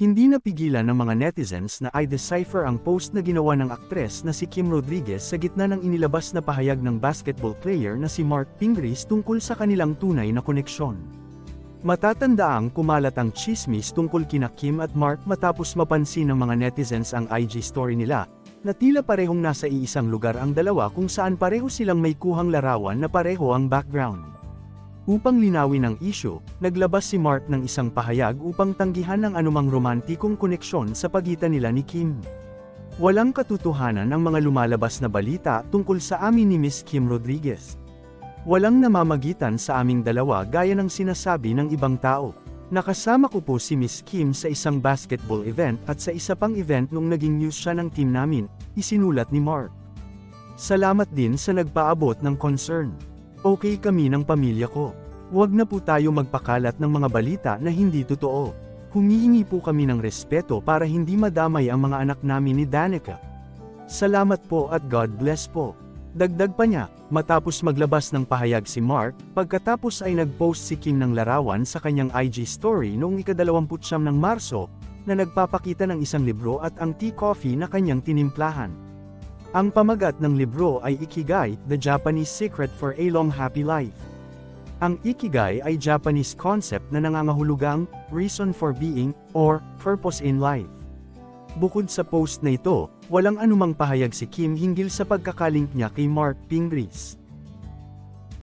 Hindi napigilan ng mga netizens na i-decipher ang post na ginawa ng aktres na si Kim Rodriguez sa gitna ng inilabas na pahayag ng basketball player na si Mark Pingris tungkol sa kanilang tunay na koneksyon. Matatandaang kumalat ang chismis tungkol kina Kim at Mark matapos mapansin ng mga netizens ang IG story nila, na tila parehong nasa iisang lugar ang dalawa kung saan pareho silang may kuhang larawan na pareho ang background. Upang linawin ang issue, naglabas si Mark ng isang pahayag upang tanggihan ang anumang romantikong koneksyon sa pagitan nila ni Kim. Walang katotohanan ang mga lumalabas na balita tungkol sa amin ni Miss Kim Rodriguez. Walang namamagitan sa aming dalawa gaya ng sinasabi ng ibang tao. Nakasama ko po si Miss Kim sa isang basketball event at sa isa pang event nung naging news siya ng team namin, isinulat ni Mark. Salamat din sa nagpaabot ng concern. Okay kami ng pamilya ko. Huwag na po tayo magpakalat ng mga balita na hindi totoo. Humihingi po kami ng respeto para hindi madamay ang mga anak namin ni Danica. Salamat po at God bless po. Dagdag pa niya, matapos maglabas ng pahayag si Mark, pagkatapos ay nag-post si Kim ng larawan sa kanyang IG story noong ikadalawamputsyam ng Marso, na nagpapakita ng isang libro at ang tea coffee na kanyang tinimplahan. Ang pamagat ng libro ay Ikigai, The Japanese Secret for a Long Happy Life. Ang Ikigai ay Japanese concept na nangangahulugang reason for being or purpose in life. Bukod sa post na ito, walang anumang pahayag si Kim hinggil sa pagkakalink niya kay Mark Pingris.